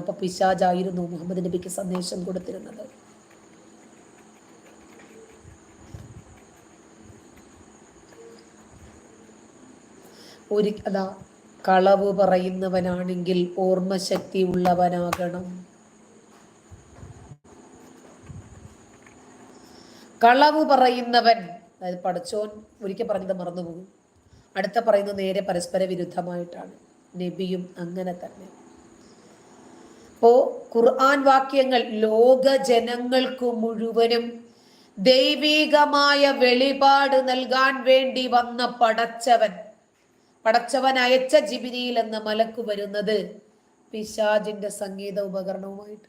അപ്പൊ പിശാജായിരുന്നു മുഹമ്മദ് നബിക്ക് സന്ദേശം കൊടുത്തിരുന്നത്. ഒരു അതാ കളവ് പറയുന്നവനാണെങ്കിൽ ഓർമ്മശക്തി ഉള്ളവനാകണം കളവ് പറയുന്നവൻ അതായത് പഠിച്ചോൻ ഒരിക്കൽ പറഞ്ഞത് മറന്നുപോകും. അടുത്ത പറയുന്നത് നേരെ പരസ്പര വിരുദ്ധമായിട്ടാണ്. നബിയും അങ്ങനെ തന്നെ. അപ്പോ ഖുർആൻ വാക്യങ്ങൾ ലോക ജനങ്ങൾക്ക് മുഴുവനും ദൈവീകമായ വെളിപാട് നൽകാൻ വേണ്ടി വന്ന പടച്ചവൻ. പടച്ചവൻ അയച്ച ജിബിനിയിൽ എന്ന മലക്ക് വരുന്നത് പിശാജിന്റെ സംഗീത ഉപകരണവുമായിട്ട്.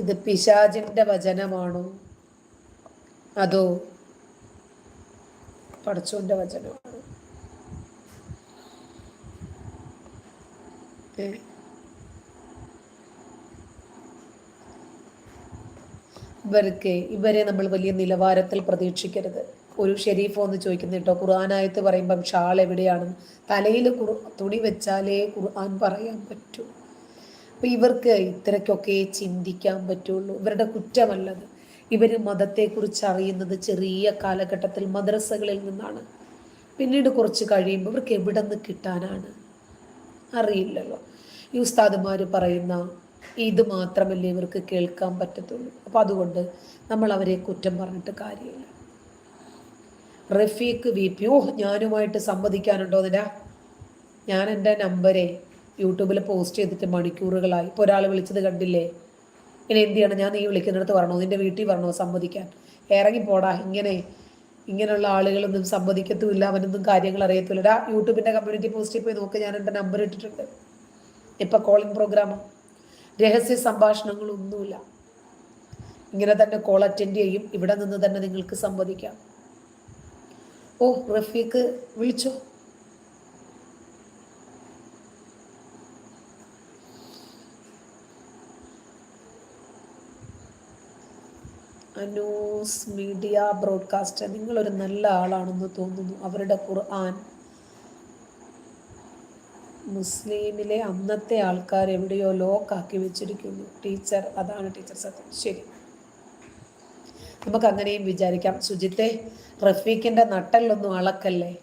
ഇത് പിശാജിന്റെ വചനമാണോ? അതോ പടച്ചോന്റെ വചനമാണോ ഏ ഇവർക്ക് ഇവരെ നമ്മൾ വലിയ നിലവാരത്തിൽ പ്രതീക്ഷിക്കരുത്. ഒരു ഷെരീഫോ എന്ന് ചോദിക്കുന്നു കേട്ടോ ഖുർആാനായത്ത് പറയുമ്പം ഷാൾ എവിടെയാണ്? തലയിൽ കുറു തുണി വെച്ചാലേ ഖുർആൻ പറയാൻ പറ്റൂ. അപ്പൊ ഇവർക്ക് ഇത്രയ്ക്കൊക്കെ ചിന്തിക്കാൻ പറ്റുള്ളൂ. ഇവരുടെ കുറ്റമല്ലത്. ഇവർ മതത്തെക്കുറിച്ച് അറിയുന്നത് ചെറിയ കാലഘട്ടത്തിൽ മദ്രസകളിൽ നിന്നാണ്. പിന്നീട് കുറച്ച് കഴിയുമ്പോൾ ഇവർക്ക് എവിടെ നിന്ന് കിട്ടാനാണ്? അറിയില്ലല്ലോ. ഈ ഉസ്താദുമാർ പറയുന്ന ഇത് മാത്രമല്ലേ ഇവർക്ക് കേൾക്കാൻ പറ്റത്തുള്ളൂ. അപ്പോൾ അതുകൊണ്ട് നമ്മൾ അവരെ കുറ്റം പറഞ്ഞിട്ട് കാര്യമില്ല. റഫീഖ് വി പി ഓ ഞാനുമായിട്ട് സംവദിക്കാനുണ്ടോ അതിനാ ഞാൻ എന്റെ നമ്പരെ യൂട്യൂബിൽ പോസ്റ്റ് ചെയ്തിട്ട് മണിക്കൂറുകളായി. ഇപ്പോൾ ഒരാൾ വിളിച്ചത് കണ്ടില്ലേ? ഇനി എന്ത് ചെയ്യണം? ഞാൻ നീ വിളിക്കുന്നിടത്ത് പറഞ്ഞോ? നിന്റെ വീട്ടിൽ പറഞ്ഞോ സംവദിക്കാൻ? ഇറങ്ങിപ്പോടാ ഇങ്ങനെ ഇങ്ങനെയുള്ള ആളുകളൊന്നും സംവദിക്കത്തുമില്ല. അവനൊന്നും കാര്യങ്ങൾ അറിയത്തില്ല യൂട്യൂബിന്റെ കമ്മ്യൂണിറ്റി പോസ്റ്റിൽ പോയി നോക്കി. ഞാൻ എന്റെ നമ്പർ ഇട്ടിട്ടുണ്ട്. ഇപ്പം കോളിംഗ് പ്രോഗ്രാമോ രഹസ്യ സംഭാഷണങ്ങളൊന്നുമില്ല ഇങ്ങനെ തന്നെ കോൾ അറ്റൻഡ് ചെയ്യും. ഇവിടെ നിന്ന് തന്നെ നിങ്ങൾക്ക് സംവദിക്കാം. ഓ റഫീഖ് വിളിച്ചോ? അനൂസ് മീഡിയ ബ്രോഡ്കാസ്റ്റർ നിങ്ങളൊരു നല്ല ആളാണെന്ന് തോന്നുന്നു. അവരുടെ ഖുർആൻ മുസ്ലിമിലെ അന്നത്തെ ആൾക്കാർ എവിടെയോ ലോക്കാക്കി വെച്ചിരിക്കുന്നു. ടീച്ചർ അതാണ് ടീച്ചർ സത്യം. ശരി. നമുക്ക് അങ്ങനെയും വിചാരിക്കാം. സുജിത്തെ റഫീഖിന്റെ നട്ടലൊന്നും അളക്കല്ലേ?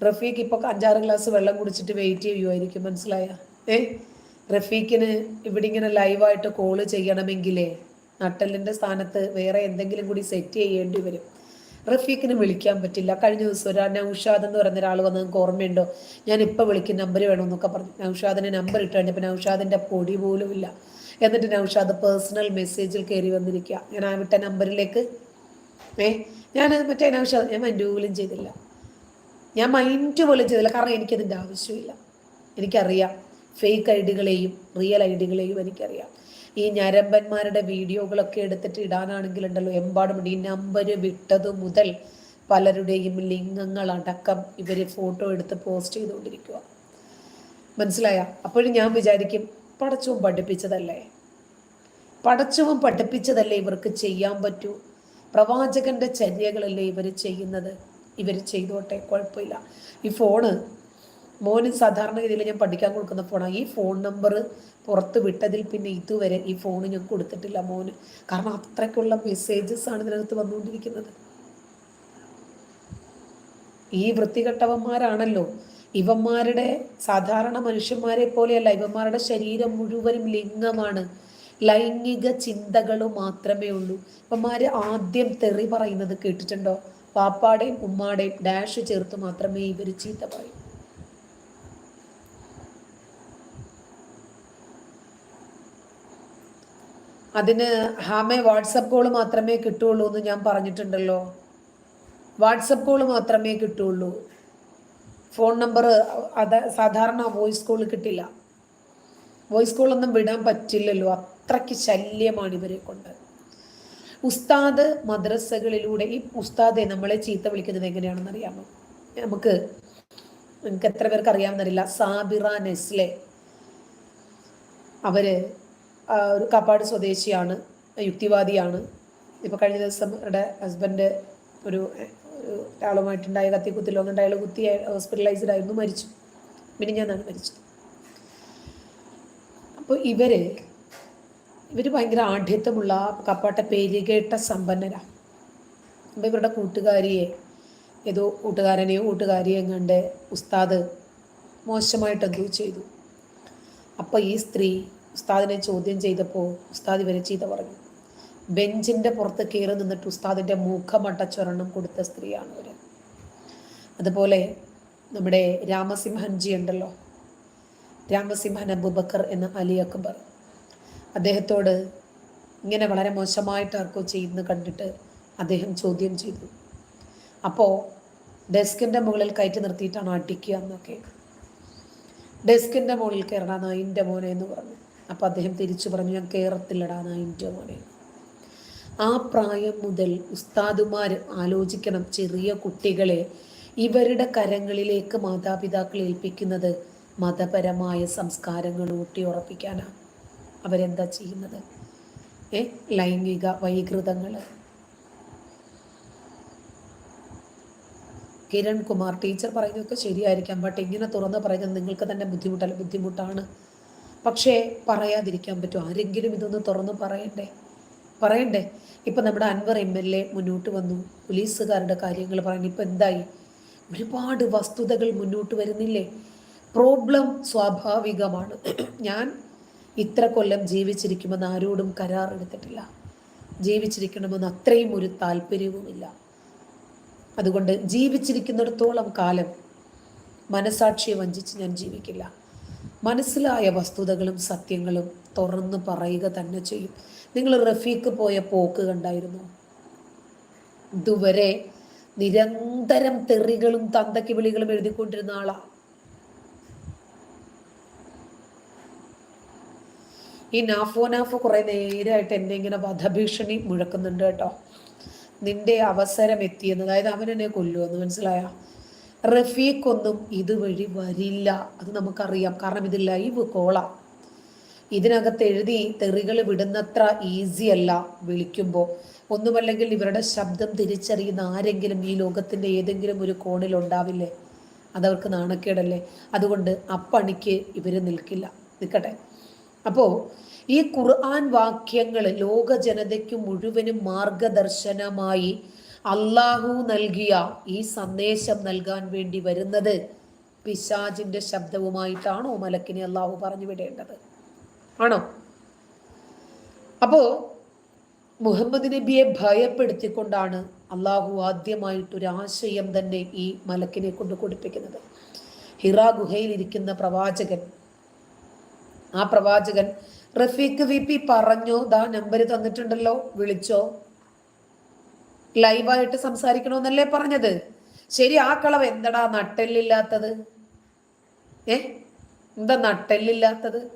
റഫീഖ് ഇപ്പോൾ അഞ്ചാറ് ഗ്ലാസ് വെള്ളം കുടിച്ചിട്ട് വെയിറ്റ് ചെയ്യുമായിരിക്കും മനസ്സിലായ? ഏ? റഫീഖിന് ഇവിടെ ഇങ്ങനെ ലൈവായിട്ട് കോൾ ചെയ്യണമെങ്കിലേ നട്ടലിന്റെ സ്ഥാനത്ത് വേറെ എന്തെങ്കിലും കൂടി സെറ്റ് ചെയ്യേണ്ടി വരും. റഫീഖിന് വിളിക്കാൻ പറ്റില്ല. കഴിഞ്ഞ ദിവസം ഒരു നൗഷാദ് എന്ന് പറയുന്ന ഒരാൾ വന്ന് നിങ്ങൾക്ക് ഓർമ്മയുണ്ടോ? ഞാൻ ഇപ്പം വിളിക്കും നമ്പർ വേണമെന്നൊക്കെ പറഞ്ഞു. നൗഷാദിന്റെ നമ്പർ ഇട്ട് കഴിഞ്ഞപ്പോൾ നൗഷാദിന്റെ പൊടി പോലും ഇല്ല. എന്നിട്ട് നൗഷാദ് പേഴ്സണൽ മെസ്സേജിൽ കയറി വന്നിരിക്കുക ഞാൻ ആ വിട്ട നമ്പറിലേക്ക് ഏ ഞാൻ മറ്റേ നൗഷാദ് ഞാൻ മൈൻഡ് പോലും ചെയ്തില്ല. ഞാൻ മൈൻഡ് പോലും ചെയ്തില്ല. കാരണം എനിക്കതിന്റെ ആവശ്യമില്ല. എനിക്കറിയാം. ഫേക്ക് ഐ ഡികളെയും റിയൽ ഐ ഡികളെയും എനിക്കറിയാം. ഈ ഞരമ്പന്മാരുടെ വീഡിയോകളൊക്കെ എടുത്തിട്ട് ഇടാനാണെങ്കിലുണ്ടല്ലോ എമ്പാടുമുണ്ട്. ഈ നമ്പർ വിട്ടത് മുതൽ പലരുടെയും ലിംഗങ്ങൾ അടക്കം ഇവർ ഫോട്ടോ എടുത്ത് പോസ്റ്റ് ചെയ്തുകൊണ്ടിരിക്കുക മനസ്സിലായ? അപ്പോഴും ഞാൻ വിചാരിക്കും പടച്ചവും പഠിപ്പിച്ചതല്ലേ? പടച്ചവും പഠിപ്പിച്ചതല്ലേ ഇവർക്ക് ചെയ്യാൻ പറ്റൂ? പ്രവാചകന്റെ ചര്യകളല്ലേ ഇവർ ചെയ്യുന്നത്? ഇവർ ചെയ്തോട്ടെ കുഴപ്പമില്ല. ഈ ഫോണ് മോന് സാധാരണഗതിയിൽ ഞാൻ പഠിക്കാൻ കൊടുക്കുന്ന ഫോണാണ് ഈ ഫോൺ നമ്പർ പുറത്ത് വിട്ടതിൽ പിന്നെ ഇതുവരെ ഈ ഫോൺ ഞാൻ കൊടുത്തിട്ടില്ല മോന്. കാരണം അത്രയ്ക്കുള്ള മെസ്സേജസ് ആണ് ഇതിനകത്ത് വന്നുകൊണ്ടിരിക്കുന്നത്. ഈ വൃത്തികെട്ടവന്മാരാണല്ലോ. ഇവന്മാരുടെ സാധാരണ മനുഷ്യന്മാരെ പോലെയല്ല. ഇവന്മാരുടെ ശരീരം മുഴുവനും ലിംഗമാണ്. ലൈംഗിക ചിന്തകൾ മാത്രമേ ഉള്ളൂ. ഇവന്മാര് ആദ്യം തെറി പറയുന്നത് കേട്ടിട്ടുണ്ടോ? പാപ്പാടെയും ഉമ്മാടെയും ഡാഷ് ചേർത്ത് മാത്രമേ ഇവർ ചീത്ത പറയൂ. അതിന് ഹാമെ വാട്സപ്പ് കോൾ മാത്രമേ കിട്ടുള്ളൂ എന്ന് ഞാൻ പറഞ്ഞിട്ടുണ്ടല്ലോ. വാട്സപ്പ് കോൾ മാത്രമേ കിട്ടുള്ളൂ. ഫോൺ നമ്പർ അത് സാധാരണ വോയിസ് കോൾ കിട്ടില്ല. വോയിസ് കോളൊന്നും വിടാൻ പറ്റില്ലല്ലോ. അത്രയ്ക്ക് ശല്യമാണ് ഇവരെ കൊണ്ട്. ഉസ്താദ് മദ്രസകളിലൂടെ ഈ ഉസ്താദെ നമ്മളെ ചീത്ത വിളിക്കുന്നത് എങ്ങനെയാണെന്ന് അറിയാമോ? നമുക്ക് നിങ്ങൾക്ക് എത്ര പേർക്ക് അറിയാമെന്നറിയില്ല സാബിറ നെസ്ലെ. അവർ ഒരു കാപ്പാട് സ്വദേശിയാണ് യുക്തിവാദിയാണ്. ഇപ്പോൾ കഴിഞ്ഞ ദിവസം അവരുടെ ഹസ്ബൻഡ് ഒരു ഒരാളുമായിട്ടുണ്ടായ കത്തിക്കുത്തിലോ അങ്ങനെ അയാൾ കുത്തി ഹോസ്പിറ്റലൈസ്ഡ് ആയിരുന്നു മരിച്ചു. പിന്നെ ഞാനാണ് മരിച്ചത്. അപ്പോൾ ഇവർ ഇവർ ഭയങ്കര ആഢ്യത്വമുള്ള കപ്പാട്ട പേരുകേട്ട സമ്പന്നരാണ് അപ്പോൾ ഇവരുടെ കൂട്ടുകാരിയെ ഏതോ കൂട്ടുകാരനെയോ കൂട്ടുകാരിയെയും കണ്ട് ഉസ്താദ് മോശമായിട്ട് എന്തോ ചെയ്തു. അപ്പോൾ ഈ സ്ത്രീ ഉസ്താദിനെ ചോദ്യം ചെയ്തപ്പോൾ ഉസ്താദ് ഇവരെ ചെയ്ത പറഞ്ഞു. ബെഞ്ചിന്റെ പുറത്ത് കയറി നിന്നിട്ട് ഉസ്താദിന്റെ മുഖമട്ടച്ചൊരെണ്ണം കൊടുത്ത സ്ത്രീയാണ് അവർ അതുപോലെ നമ്മുടെ രാമസിംഹൻജി ഉണ്ടല്ലോ. രാമസിംഹൻ അബുബക്കർ എന്ന അലി അക്ബർ. അദ്ദേഹത്തോട് ഇങ്ങനെ വളരെ മോശമായിട്ട് ആർക്കോ ചെയ്യുന്നത് കണ്ടിട്ട് അദ്ദേഹം ചോദ്യം ചെയ്തു. അപ്പോൾ ഡെസ്കിന്റെ മുകളിൽ കയറ്റി നിർത്തിയിട്ടാണ് അടിക്കുക എന്നൊക്കെ. ഡെസ്കിന്റെ മുകളിൽ കയറണ നായിന്റെ മോനെ എന്ന് പറഞ്ഞു. അപ്പോൾ അദ്ദേഹം തിരിച്ചു പറഞ്ഞു ഞാൻ കയറത്തില്ലടാ നായിന്റെ പറയുന്നു ആ പ്രായം മുതൽ ഉസ്താദുമാർ ആലോചിക്കണം ചെറിയ കുട്ടികളെ. ഇവരുടെ കരങ്ങളിലേക്ക് മാതാപിതാക്കൾ ഏൽപ്പിക്കുന്നത് മതപരമായ സംസ്കാരങ്ങൾ ഊട്ടിയുറപ്പിക്കാനാണ് അവരെന്താ ചെയ്യുന്നത്? ഏ ലൈംഗിക വൈകൃതങ്ങൾ. കിരൺ കുമാർ ടീച്ചർ പറയുന്നതൊക്കെ ശരിയായിരിക്കാം ബട്ട് ഇങ്ങനെ തുറന്ന് പറയുന്നത് നിങ്ങൾക്ക് തന്നെ ബുദ്ധിമുട്ടല്ല ബുദ്ധിമുട്ടാണ്. പക്ഷേ പറയാതിരിക്കാൻ പറ്റും ആരെങ്കിലും ഇതൊന്ന് തുറന്ന് പറയണ്ടേ? പറയണ്ടേ? ഇപ്പം നമ്മുടെ അൻവർ എം എൽ എ മുന്നോട്ട് വന്നു. പോലീസുകാരുടെ കാര്യങ്ങൾ പറഞ്ഞു ഇപ്പം എന്തായി? ഒരുപാട് വസ്തുതകൾ മുന്നോട്ട് വരുന്നില്ലേ? പ്രോബ്ലം സ്വാഭാവികമാണ്. ഞാൻ ഇത്ര കൊല്ലം ജീവിച്ചിരിക്കുമെന്ന് ആരോടും കരാറെടുത്തിട്ടില്ല ജീവിച്ചിരിക്കണമെന്ന് അത്രയും ഒരു താല്പര്യവുമില്ല. അതുകൊണ്ട് ജീവിച്ചിരിക്കുന്നിടത്തോളം കാലം മനസാക്ഷിയെ വഞ്ചിച്ച് ഞാൻ ജീവിക്കില്ല. മനസ്സിലായ വസ്തുതകളും സത്യങ്ങളും തുറന്നു പറയുക തന്നെ ചെയ്യും. നിങ്ങൾ റഫീഖ് പോയ പോക്ക് കണ്ടായിരുന്നു? ഇതുവരെ നിരന്തരം തെറികളും തന്തയ്ക്ക് വിളികളും എഴുതിക്കൊണ്ടിരുന്ന ആളാ. ഈ നാഫോ നാഫോ കുറെ നേരമായിട്ട് എന്നെ ഇങ്ങനെ വധഭീഷണി മുഴക്കുന്നുണ്ട് കേട്ടോ. നിന്റെ അവസരം എത്തിയെന്ന് അതായത് അവൻ എന്നെ കൊല്ലുമെന്ന് മനസ്സിലായ? റഫീഖൊന്നും ഇതുവഴി വരില്ല. അത് നമുക്കറിയാം. കാരണം ഇത് ലൈവ് കോളാണ് ഇതിനകത്ത് എഴുതി തെറികൾ വിടുന്നത്ര ഈസി അല്ല വിളിക്കുമ്പോൾ ഒന്നുമല്ലെങ്കിൽ ഇവരുടെ ശബ്ദം തിരിച്ചറിയുന്ന ആരെങ്കിലും ഈ ലോകത്തിന്റെ ഏതെങ്കിലും ഒരു കോണിൽ ഉണ്ടാവില്ലേ? അതവർക്ക് നാണക്കേടല്ലേ? അതുകൊണ്ട് അപ്പണിക്ക് ഇവർ നിൽക്കില്ല. നിൽക്കട്ടെ. അപ്പോൾ ഈ ഖുർആൻ വാക്യങ്ങൾ ലോക ജനതയ്ക്ക് മുഴുവനും മാർഗദർശനമായി അള്ളാഹു നൽകിയ ഈ സന്ദേശം നൽകാൻ വേണ്ടി വരുന്നത് പിശാജിന്റെ ശബ്ദവുമായിട്ടാണോ മലക്കിനെ അള്ളാഹു പറഞ്ഞു വിടേണ്ടത്. ആണോ? അപ്പോ മുഹമ്മദ് നബിയെ ഭയപ്പെടുത്തിക്കൊണ്ടാണ് അള്ളാഹു ആദ്യമായിട്ടൊരു ആശയം തന്നെ ഈ മലക്കിനെ കൊണ്ട് കൊടുപ്പിക്കുന്നത്. ഹിറ ഗുഹയിൽ ഇരിക്കുന്ന പ്രവാചകൻ ആ പ്രവാചകൻ റഫീഖ് വി പി പറഞ്ഞോ ദാ നമ്പർ തന്നിട്ടുണ്ടല്ലോ വിളിച്ചോ? ലൈവായിട്ട് സംസാരിക്കണമെന്നല്ലേ പറഞ്ഞത്? ശരി ആ കളവ് എന്തടാ നട്ടെല്ലില്ലാത്തത്? ഏ? എന്താ നട്ടെല്ലില്ലാത്തത്?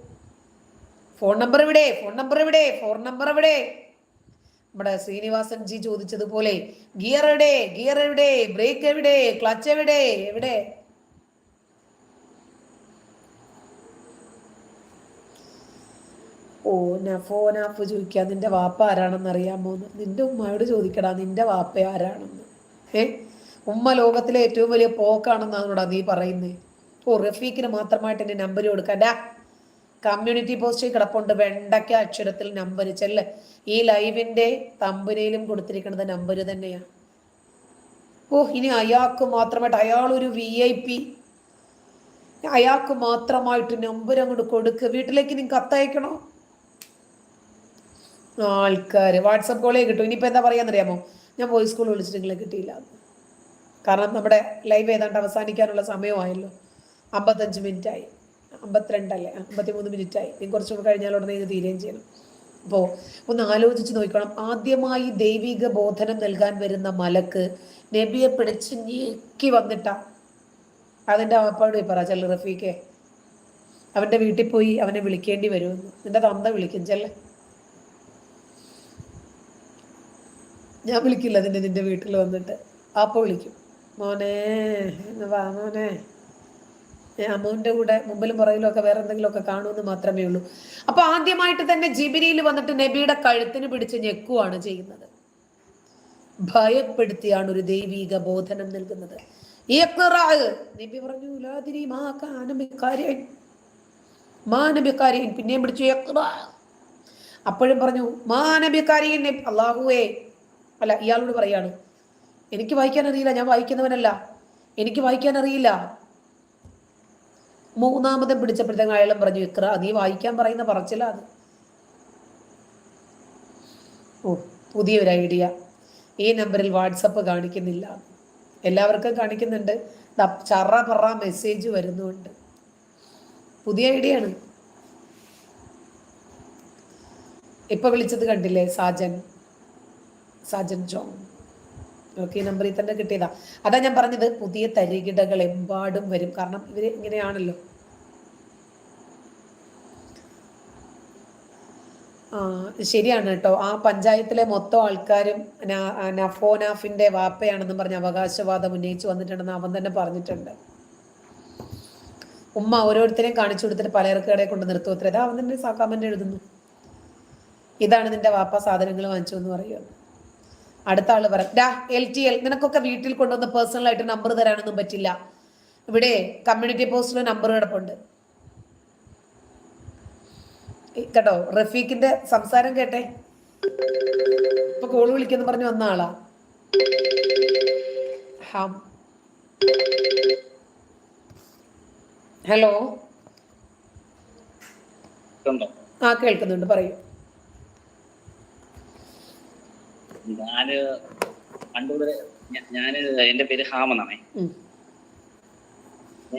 ഫോൺ നമ്പർ എവിടെ? ഫോൺ നമ്പർ എവിടെ? ഫോൺ നമ്പർ എവിടെ? നമ്മുടെ ശ്രീനിവാസൻ ജി ചോദിച്ചതുപോലെ ഗിയർ എവിടെ? ഗിയർ എവിടെ? ബ്രേക്ക് എവിടെ? ക്ലച്ച് എവിടെ? എവിടെ? ഓ നഫോ നാഫ് ചോദിക്കുക നിന്റെ വാപ്പ ആരാണെന്ന് അറിയാമോ നിന്റെ ഉമ്മയോട് ചോദിക്കടാ നിന്റെ വാപ്പ ആരാണെന്ന്. ഏ ഉമ്മ ലോകത്തിലെ ഏറ്റവും വലിയ പോക്കാണെന്നാണോടാ നീ പറയുന്നേ. ഓ റഫീഖിന് മാത്രമായിട്ട് എന്റെ നമ്പർ കൊടുക്കണ്ട കമ്മ്യൂണിറ്റി പോസ്റ്റിൽ കിടപ്പുണ്ട്. വെണ്ടയ്ക്ക അക്ഷരത്തിൽ നമ്പർ ചെല്ല്. ഈ ലൈവിന്റെ തമ്പനയിലും കൊടുത്തിരിക്കുന്നത് നമ്പർ തന്നെയാണ് ഓ ഇനി അയാൾക്ക് മാത്രമായിട്ട് അയാൾ ഒരു വി ഐ പി അയാൾക്ക് മാത്രമായിട്ട് നമ്പർ അങ്ങോട്ട് കൊടുക്കുക വീട്ടിലേക്ക് നിങ്ങൾക്ക് കത്തയക്കണോ? ആൾക്കാർ വാട്സപ്പ് കോളേ കിട്ടും. ഇനിയിപ്പോൾ എന്താ പറയാന്നറിയാമോ? ഞാൻ വോയിസ് കോൾ വിളിച്ചിട്ട് നിങ്ങളെ കിട്ടിയില്ല. കാരണം നമ്മുടെ ലൈവ് ഏതാണ്ട് അവസാനിക്കാനുള്ള സമയമായല്ലോ. അമ്പത്തഞ്ച് മിനിറ്റായി. അമ്പത്തിരണ്ടല്ലേ? അമ്പത്തിമൂന്ന് മിനിറ്റായി. ഇനി കുറച്ചുകൂടെ കഴിഞ്ഞാൽ ഉടനെ ഇത് തീരുകയും ചെയ്യണം. അപ്പോൾ ഒന്ന് ആലോചിച്ച് നോക്കണം. ആദ്യമായി ദൈവിക ബോധനം നൽകാൻ വരുന്ന മലക്ക് നബിയെ പിടിച്ച് ഞെക്കി വന്നിട്ടാ. അതിന്റെ അപ്പാട് പറ ചെല്ലു റഫീക്കെ അവന്റെ വീട്ടിൽ പോയി അവനെ വിളിക്കേണ്ടി വരുമെന്ന്. നിന്റെ തന്ത വിളിക്കും ചെല്ലേ. ഞാൻ വിളിക്കില്ല നിന്നെ നിന്റെ വീട്ടിൽ വന്നിട്ട്. അപ്പോൾ വിളിക്കും. മോനെ എന്ന് വാ മോനെ. അമ്മുവിന്റെ കൂടെ മുമ്പിലും പുറകിലും ഒക്കെ വേറെ എന്തെങ്കിലുമൊക്കെ കാണുമെന്ന് മാത്രമേ ഉള്ളൂ. അപ്പൊ ആദ്യമായിട്ട് തന്നെ ജിബിനിയിൽ വന്നിട്ട് നബിയുടെ കഴുത്തിന് പിടിച്ച് ഞെക്കുവാണ് ചെയ്യുന്നത്. ഭയപ്പെടുത്തിയാണ് ഒരു ദൈവീക ബോധനം നൽകുന്നത്. നബി പറഞ്ഞു മാനബിക്കാരിയൻ പിന്നെയും പിടിച്ചു അപ്പോഴും പറഞ്ഞു മാനബിക്കാരിയൻ അള്ളാഹുവേ അല്ല ഇയാളോട് പറയാണ് എനിക്ക് വായിക്കാൻ അറിയില്ല ഞാൻ വായിക്കുന്നവനല്ല. എനിക്ക് വായിക്കാൻ അറിയില്ല. മൂന്നാമതും പിടിച്ചപ്പോഴത്തേക്കും അയാളും പറഞ്ഞു ഇക്ര നീ വായിക്കാൻ പറയുന്ന പറച്ചില്ല അത്. ഓ പുതിയൊരു ഐഡിയ. ഈ നമ്പറിൽ വാട്സപ്പ് കാണിക്കുന്നില്ല. എല്ലാവർക്കും കാണിക്കുന്നുണ്ട്. ചറ പറ മെസ്സേജ് വരുന്നുണ്ട്. പുതിയ ഐഡിയ ആണ്. ഇപ്പൊ വിളിച്ചത് കണ്ടില്ലേ സാജൻ? സാജൻ ജോൺ. ഓക്കെ ഈ നമ്പറിൽ തന്നെ കിട്ടിയതാ. അതാ ഞാൻ പറഞ്ഞത് പുതിയ തരികിടകൾ എമ്പാടും വരും. കാരണം ഇവർ ഇങ്ങനെയാണല്ലോ. ശരിയാണ് കേട്ടോ. ആ പഞ്ചായത്തിലെ മൊത്തം ആൾക്കാരും നഫോനാഫിന്റെ വാപ്പയാണെന്നും പറഞ്ഞ് അവകാശവാദം ഉന്നയിച്ചു വന്നിട്ടുണ്ടെന്ന് അവൻ തന്നെ പറഞ്ഞിട്ടുണ്ട്. ഉമ്മ ഓരോരുത്തരെയും കാണിച്ചു കൊടുത്തിട്ട് പലചരക്കടയെ കൊണ്ട് നിർത്തുവത്ര അവൻ തന്നെ കമന്റ് എഴുതുന്നു. ഇതാണ് നിന്റെ വാപ്പ സാധനങ്ങൾ വാങ്ങിച്ചു എന്ന് പറയുന്നത് അടുത്ത ആൾ പറയും ഡാ എൽ ടി എൽ നിനക്കൊക്കെ വീട്ടിൽ കൊണ്ടുവന്ന് പേഴ്സണൽ ആയിട്ട് നമ്പർ തരാനൊന്നും പറ്റില്ല. ഇവിടെ കമ്മ്യൂണിറ്റി പോസ്റ്റിലെ നമ്പർ കിടപ്പുണ്ട്. കേട്ടോ റഫീഖിന്റെ സംസാരം കേട്ടെ? ഇപ്പൊ കോൾ വിളിക്കുന്നു പറഞ്ഞു വന്ന ആളാ. ഹാം. ഹലോ? ആ കേൾക്കുന്നുണ്ട് പറയൂ. ഞാൻ പണ്ട് മുതലേ ഞാൻ എന്റെ പേര് ഹാമ എന്നാണേ. ഉം.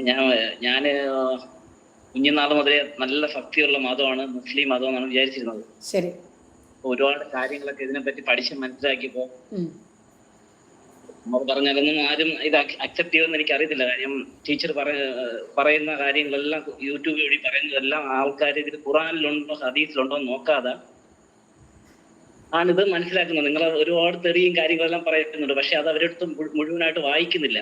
ഞാൻ ഞാൻ കുഞ്ഞുനാൾ മുതലേ നല്ല ഭക്തിയുള്ള മതമാണ് മുസ്ലിം മതം എന്നാണ് വിചാരിച്ചിരുന്നത്. ശരി. ഒരുപാട് കാര്യങ്ങളൊക്കെ ഇതിനെപ്പറ്റി പഠിച്ച് മനസ്സിലാക്കിയപ്പോ പറഞ്ഞാലൊന്നും ആരും ഇത് അക്സെപ്റ്റ് ചെയ്യുമെന്ന് എനിക്ക് അറിയത്തില്ല കാര്യം ടീച്ചർ പറയുന്ന കാര്യങ്ങളെല്ലാം യൂട്യൂബ് വഴി പറയുന്നതെല്ലാം ആൾക്കാർ ഇതിൽ ഖുറാനിലുണ്ടോ ഹദീസിലുണ്ടോ എന്ന് നോക്കാതെ ആണിത് മനസ്സിലാക്കുന്നത്. നിങ്ങൾ ഒരുപാട് തെറിയും കാര്യങ്ങളെല്ലാം പറയുന്നുണ്ട് പക്ഷെ അത് അവരടുത്ത് മുഴുവനായിട്ട് വായിക്കുന്നില്ല.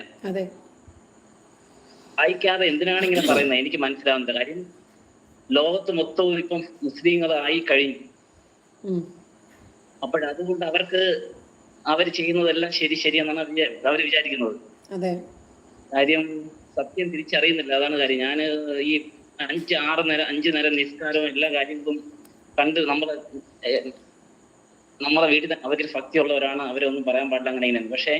വായിക്കാതെ എന്തിനാണ് ഇങ്ങനെ പറയുന്നത്? എനിക്ക് മനസ്സിലാവുന്നത് കാര്യം ലോകത്ത് മൊത്തവും ഇപ്പം മുസ്ലിങ്ങളായി കഴിഞ്ഞു. അപ്പോഴതുകൊണ്ട് അവർക്ക് അവർ ചെയ്യുന്നതെല്ലാം ശരി ശരിയെന്നാണ് അവർ വിചാരിക്കുന്നത്. കാര്യം സത്യം തിരിച്ചറിയുന്നില്ല. അതാണ് കാര്യം. ഞാൻ ഈ അഞ്ച് ആറ് നേരം അഞ്ച് നേരം നിസ്കാരവും എല്ലാ കാര്യങ്ങളും കണ്ട് നമ്മളെ ഏഹ്, നമ്മളെ വീട്ടിൽ അവരിൽ ഭക്തിയുള്ളവരാണ്. അവരൊന്നും പറയാൻ പാടില്ല അങ്ങനെ ഇങ്ങനെ പക്ഷേ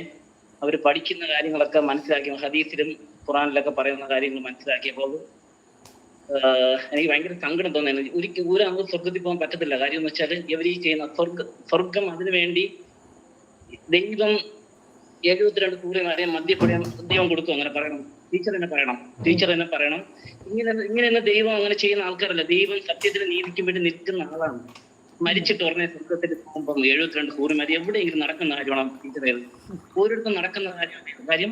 അവർ പഠിക്കുന്ന കാര്യങ്ങളൊക്കെ മനസ്സിലാക്കി ഹദീസിലും ഖുറാനിലൊക്കെ പറയുന്ന കാര്യങ്ങൾ മനസ്സിലാക്കിയപ്പോൾ എനിക്ക് ഭയങ്കര സങ്കടം തോന്നുന്നു ഒരിക്കലും ഒരു നമുക്ക് സ്വർഗത്തിൽ പോകാൻ പറ്റത്തില്ല. കാര്യം എന്ന് വെച്ചാൽ ഇവർ ഈ ചെയ്യുന്ന സ്വർഗ സ്വർഗം അതിനു വേണ്ടി ദൈവം എഴുപത്തിരണ്ട് സൂര്യനാരെയും മധ്യപ്പുഴയും ദൈവം കൊടുക്കും അങ്ങനെ പറയണം. ടീച്ചർ തന്നെ പറയണം. ടീച്ചർ തന്നെ പറയണം. ഇങ്ങനെ ഇങ്ങനെ ദൈവം അങ്ങനെ ചെയ്യുന്ന ആൾക്കാരല്ല. ദൈവം സത്യത്തിന് നീതിക്കും വേണ്ടി നിൽക്കുന്ന ആളാണ്. മരിച്ചിട്ട് ഉടനെ സ്വർഗത്തിൽ പോകുമ്പോൾ എഴുപത്തിരണ്ട് സൂര്യന്മാർ എവിടെയെങ്കിലും നടക്കുന്ന കാര്യമാണ് ടീച്ചർ ഓരോരുത്തരും നടക്കുന്ന കാര്യമാണ്. കാര്യം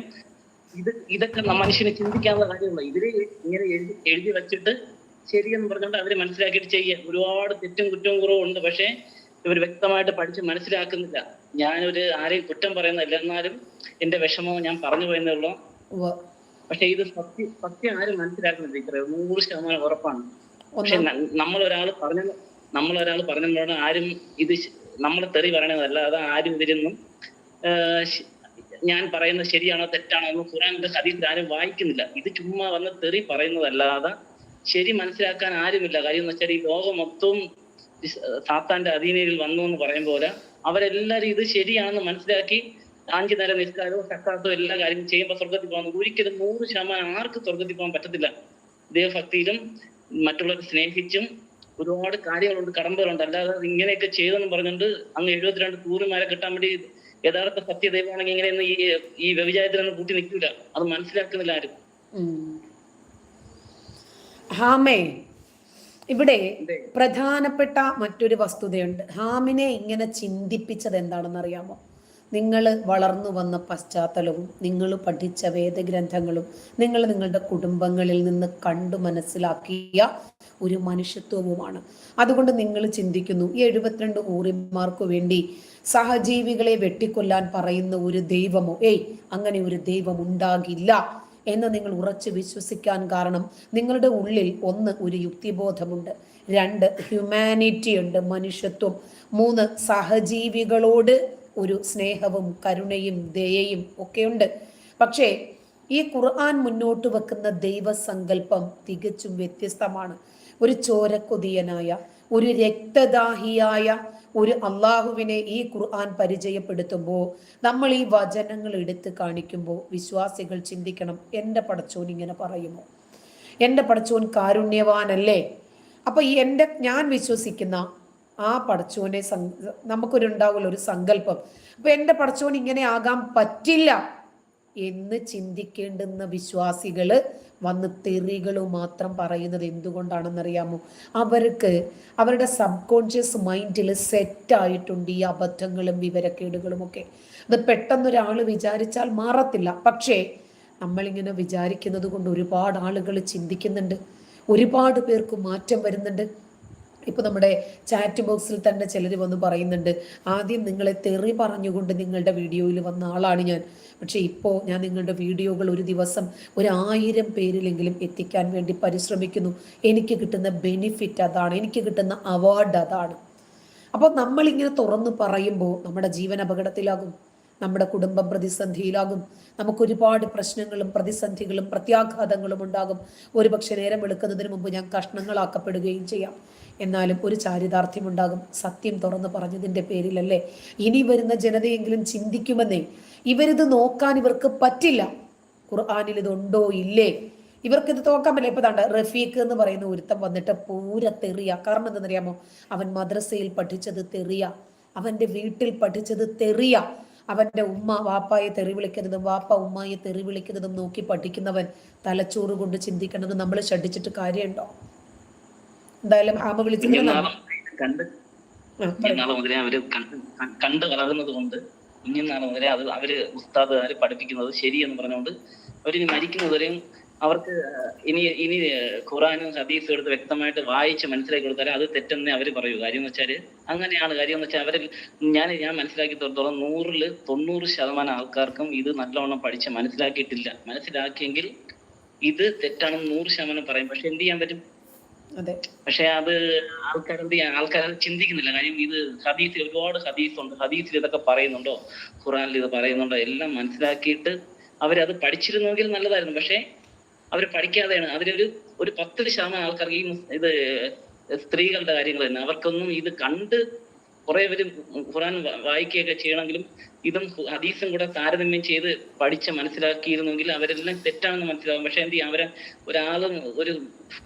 ഇത് ഇതൊക്കെ മനുഷ്യനെ ചിന്തിക്കാനുള്ള കാര്യമല്ല. ഇവർ ഇങ്ങനെ എഴുതി എഴുതി വെച്ചിട്ട് ശരിയെന്ന് പറഞ്ഞുകൊണ്ട് അവർ മനസ്സിലാക്കിയിട്ട് ചെയ്യുക. ഒരുപാട് തെറ്റും കുറ്റവും കുറവും ഉണ്ട്. പക്ഷേ ഇവർ വ്യക്തമായിട്ട് പഠിച്ച് മനസ്സിലാക്കുന്നില്ല. ഞാനൊരു ആരെയും കുറ്റം പറയുന്നില്ല എന്നാലും എന്റെ വിഷമം ഞാൻ പറഞ്ഞു പോയെന്നേ ഉള്ളൂ. ഉവ്വ്. പക്ഷെ ഇത് സത്യം സത്യം ആരും മനസ്സിലാക്കുന്നില്ല ടീച്ചറെ നൂറ് ശതമാനം ഉറപ്പാണ്. പക്ഷെ നമ്മൾ ഒരാൾ പറഞ്ഞ നമ്മൾ ഒരാൾ പറഞ്ഞപ്പോഴാണ് ആരും ഇത് നമ്മളെ തെറി പറയണതല്ല അത് ആരും ഇതിലൊന്നും ഞാൻ പറയുന്നത് ശരിയാണോ തെറ്റാണോ എന്ന് ഖുറാനിന്റെ ഹദീസ് ആരും വായിക്കുന്നില്ല. ഇത് ചുമ്മാ വന്ന് തെറി പറയുന്നതല്ലാതെ ശരി മനസ്സിലാക്കാൻ ആരുമില്ല. കാര്യം എന്ന് വെച്ചാൽ ഈ ലോകം മൊത്തവും സാത്താന്റെ അധീനയിൽ വന്നു എന്ന് പറയും പോലെ അവരെല്ലാരും ഇത് ശരിയാണെന്ന് മനസ്സിലാക്കി അഞ്ചു നേരം നിസ്കാരവും സക്കാത്തോ എല്ലാ കാര്യങ്ങളും ചെയ്യുമ്പോൾ സ്വർഗത്തിൽ പോകാൻ ഒരിക്കലും നൂറ് ശതമാനം ആർക്കും സ്വർഗത്തിൽ പോകാൻ പറ്റത്തില്ല. ദൈവഭക്തിയിലും മറ്റുള്ളവരെ സ്നേഹിച്ചും ഒരുപാട് കാര്യങ്ങളുണ്ട് കടമ്പകളുണ്ട്. അല്ലാതെ ഇങ്ങനെയൊക്കെ ചെയ്തെന്ന് പറഞ്ഞുകൊണ്ട് അങ്ങ് എഴുപത്തിരണ്ട് കൂറുമാരെ കിട്ടാൻ വേണ്ടി യഥാർത്ഥ സത്യദൈവമാണെങ്കിൽ ഇങ്ങനെയൊന്നും ഈ ഈ വ്യഭിചാരത്തിനൊന്നും കൂട്ടി നിൽക്കില്ല. അത് മനസ്സിലാക്കുന്നില്ല ആരും. ഹാമേ ഇവിടെ പ്രധാനപ്പെട്ട മറ്റൊരു വസ്തുതയുണ്ട്. ഹാമിനെ ഇങ്ങനെ ചിന്തിപ്പിച്ചത് എന്താണെന്ന് അറിയാമോ നിങ്ങൾ വളർന്നു വന്ന പശ്ചാത്തലവും നിങ്ങൾ പഠിച്ച വേദഗ്രന്ഥങ്ങളും നിങ്ങൾ നിങ്ങളുടെ കുടുംബങ്ങളിൽ നിന്ന് കണ്ടു മനസ്സിലാക്കിയ ഒരു മനുഷ്യത്വവുമാണ്. അതുകൊണ്ട് നിങ്ങൾ ചിന്തിക്കുന്നു ഈ എഴുപത്തിരണ്ട് ഊറിമാർക്ക് വേണ്ടി സഹജീവികളെ വെട്ടിക്കൊല്ലാൻ പറയുന്ന ഒരു ദൈവമോ ഏയ് അങ്ങനെ ഒരു ദൈവം ഉണ്ടാകില്ല എന്ന് നിങ്ങൾ ഉറച്ചു വിശ്വസിക്കാൻ കാരണം നിങ്ങളുടെ ഉള്ളിൽ ഒന്ന് ഒരു യുക്തിബോധമുണ്ട് രണ്ട് ഹ്യൂമാനിറ്റി ഉണ്ട് മനുഷ്യത്വം മൂന്ന് സഹജീവികളോട് ഒരു സ്നേഹവും കരുണയും ദയയും ഒക്കെയുണ്ട്. പക്ഷേ ഈ ഖുർആൻ മുന്നോട്ട് വെക്കുന്ന ദൈവസങ്കല്പം തികച്ചും വ്യത്യസ്തമാണ്. ഒരു ചോരക്കൊതിയനായ ഒരു രക്തദാഹിയായ ഒരു അള്ളാഹുവിനെ ഈ ഖുർആൻ പരിചയപ്പെടുത്തുമ്പോൾ നമ്മൾ ഈ വചനങ്ങൾ എടുത്ത് കാണിക്കുമ്പോൾ വിശ്വാസികൾ ചിന്തിക്കണം എന്റെ പടച്ചോൻ ഇങ്ങനെ പറയുമോ? എന്റെ പടച്ചോൻ കാരുണ്യവാനല്ലേ? അപ്പൊ ഈ എന്റെ ഞാൻ വിശ്വസിക്കുന്ന ആ പടച്ചോനെ നമുക്കൊരു ഉണ്ടാവുള്ള ഒരു സങ്കല്പം. അപ്പൊ എന്റെ പടച്ചോൻ ഇങ്ങനെ ആകാൻ പറ്റില്ല എന്ന് ചിന്തിക്കേണ്ടുന്ന വിശ്വാസികൾ വന്ന് തെറികൾ മാത്രം പറയുന്നത് എന്തുകൊണ്ടാണെന്നറിയാമോ? അവർക്ക് അവരുടെ സബ് കോൺഷ്യസ് മൈൻഡിൽ സെറ്റായിട്ടുണ്ട് ഈ അബദ്ധങ്ങളും വിവരക്കേടുകളും ഒക്കെ. അത് പെട്ടെന്നൊരാൾ വിചാരിച്ചാൽ മാറത്തില്ല. പക്ഷേ നമ്മളിങ്ങനെ വിചാരിക്കുന്നത് കൊണ്ട് ഒരുപാട് ആളുകൾ ചിന്തിക്കുന്നുണ്ട്. ഒരുപാട് പേർക്ക് മാറ്റം വരുന്നുണ്ട്. ഇപ്പൊ നമ്മുടെ ചാറ്റ് ബോക്സിൽ തന്നെ ചിലർ വന്ന് പറയുന്നുണ്ട് ആദ്യം നിങ്ങളെ തെറി പറഞ്ഞുകൊണ്ട് നിങ്ങളുടെ വീഡിയോയിൽ വന്ന ആളാണ് ഞാൻ. പക്ഷെ ഇപ്പോൾ ഞാൻ നിങ്ങളുടെ വീഡിയോകൾ ഒരു ദിവസം ഒരു ആയിരം പേരിലെങ്കിലും എത്തിക്കാൻ വേണ്ടി പരിശ്രമിക്കുന്നു. എനിക്ക് കിട്ടുന്ന ബെനിഫിറ്റ് അതാണ് എനിക്ക് കിട്ടുന്ന അവാർഡ് അതാണ്. അപ്പോൾ നമ്മളിങ്ങനെ തുറന്നു പറയുമ്പോൾ നമ്മുടെ ജീവൻ അപകടത്തിലാകും നമ്മുടെ കുടുംബം പ്രതിസന്ധിയിലാകും നമുക്ക് ഒരുപാട് പ്രശ്നങ്ങളും പ്രതിസന്ധികളും പ്രത്യാഘാതങ്ങളും ഉണ്ടാകും. ഒരുപക്ഷെ നേരം വെളുക്കുന്നതിന് മുമ്പ് ഞാൻ കഷ്ണങ്ങളാക്കപ്പെടുകയും ചെയ്യാം. എന്നാലും ഒരു ചാരിതാർത്ഥ്യമുണ്ടാകും. സത്യം തുറന്നു പറഞ്ഞതിന്റെ പേരിലല്ലേ? ഇനി വരുന്ന ജനതയെങ്കിലും ചിന്തിക്കുമെന്നേ. ഇവരിത് നോക്കാൻ ഇവർക്ക് പറ്റില്ല. ഖുർആാനിൽ ഇതുണ്ടോ? ഇല്ലേ? ഇവർക്ക് ഇത് തോക്കാൻ പറ്റില്ല ഇപ്പൊ താണ്ട റഫീഖ് എന്ന് പറയുന്ന ഒരുത്തം വന്നിട്ട് പൂര തെറിയ. കാരണം എന്തെന്നറിയാമോ അവൻ മദ്രസയിൽ പഠിച്ചത് തെറിയ. അവന്റെ വീട്ടിൽ പഠിച്ചത് തെറിയ. അവന്റെ ഉമ്മ വാപ്പായെ തെറി വിളിക്കുന്നതും വാപ്പ ഉമ്മയെ തെറി വിളിക്കുന്നതും നോക്കി പഠിക്കുന്നവൻ തലച്ചോറ് കൊണ്ട് ചിന്തിക്കണമെന്ന് നമ്മൾ ഷഡിച്ചിട്ട് കാര്യമുണ്ടോ? എന്തായാലും ആമ കുഞ്ഞുനാളെ കണ്ട് കുഞ്ഞുനാളെ മുതലേ അവർ കണ്ട് കണ്ട് വളർന്നത് കൊണ്ട് കുഞ്ഞുനാളെ മുതലേ അത് അവർ ഉസ്താദുകാര് പഠിപ്പിക്കുന്നത് ശരിയെന്ന് പറഞ്ഞുകൊണ്ട് അവരിനി മരിക്കുന്നതുവരെയും അവർക്ക് ഇനി ഇനി ഖുറാനും ഹദീസും എടുത്ത് വ്യക്തമായിട്ട് വായിച്ച് മനസ്സിലാക്കി കൊടുത്താൽ അത് തെറ്റെന്നേ അവർ പറയൂ. കാര്യം എന്ന് വെച്ചാൽ അങ്ങനെയാണ്. കാര്യം എന്ന് വെച്ചാൽ അവരിൽ ഞാൻ ഞാൻ മനസ്സിലാക്കി തോടത്തോളം നൂറിൽ തൊണ്ണൂറ് ശതമാനം ആൾക്കാർക്കും ഇത് നല്ലവണ്ണം പഠിച്ച് മനസ്സിലാക്കിയിട്ടില്ല. മനസ്സിലാക്കിയെങ്കിൽ ഇത് തെറ്റാണെന്ന് നൂറ് ശതമാനം പറയും. പക്ഷെ എന്ത് ചെയ്യാൻ പറ്റും? പക്ഷെ അത് ചെയ്യാൻ ആൾക്കാർ ചിന്തിക്കുന്നില്ല. കാര്യം ഇത് ഹദീസിൽ ഒരുപാട് ഹദീസ് ഉണ്ട് ഹദീസിൽ ഇതൊക്കെ പറയുന്നുണ്ടോ? ഖുറാനിൽ ഇത് പറയുന്നുണ്ടോ? എല്ലാം മനസ്സിലാക്കിയിട്ട് അവരത് പഠിച്ചിരുന്നെങ്കിൽ നല്ലതായിരുന്നു. പക്ഷെ അവർ പഠിക്കാതെയാണ്. അതിലൊരു ഒരു പത്ത് ശതമാനം ആൾക്കാർക്ക് ഈ ഇത് സ്ത്രീകളുടെ കാര്യങ്ങൾ തന്നെ. അവർക്കൊന്നും ഇത് കണ്ട് കുറെ പേര് ഖുറാൻ വായിക്കുകയൊക്കെ ചെയ്യണമെങ്കിലും ഇതും ഹദീസും കൂടെ താരതമ്യം ചെയ്ത് പഠിച്ച് മനസ്സിലാക്കിയിരുന്നെങ്കിൽ അവരെല്ലാം തെറ്റാണെന്ന് മനസ്സിലാവും. പക്ഷെ എന്ത് ചെയ്യും? അവരെ ഒരാളും ഒരു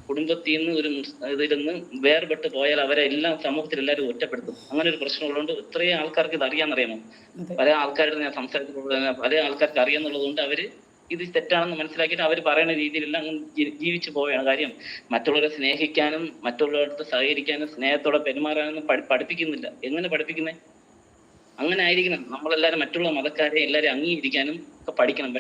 കുടുംബത്തിൽ നിന്ന് ഒരു ഇതിൽ നിന്ന് വേർപെട്ട് പോയാൽ അവരെ എല്ലാം സമൂഹത്തിൽ എല്ലാവരും ഒറ്റപ്പെടുത്തും. അങ്ങനെ ഒരു പ്രശ്നമുള്ളതുകൊണ്ട് ഇത്രയും ആൾക്കാർക്ക് ഇത് അറിയാമെന്നറിയാമോ? പല ആൾക്കാരുടെ ഞാൻ സംസാരിച്ചിട്ടുള്ള പല ആൾക്കാർക്ക് അറിയാന്നുള്ളത് കൊണ്ട് അവർ ഇത് തെറ്റാണെന്ന് മനസ്സിലാക്കിയിട്ട് അവർ പറയുന്ന രീതിയിലെല്ലാം ജീവിച്ചു പോവുകയാണ്. കാര്യം മറ്റുള്ളവരെ സ്നേഹിക്കാനും മറ്റുള്ളവരുടെ സഹകരിക്കാനും സ്നേഹത്തോടെ പെരുമാറാനും പഠി- പഠിപ്പിക്കുന്നില്ല. എങ്ങനെ പഠിപ്പിക്കുന്നേ? അങ്ങനെ ആയിരിക്കണം. നമ്മളെല്ലാരും മറ്റുള്ള മതക്കാരെ എല്ലാവരും അംഗീകരിക്കാനും ഒക്കെ പഠിക്കണം.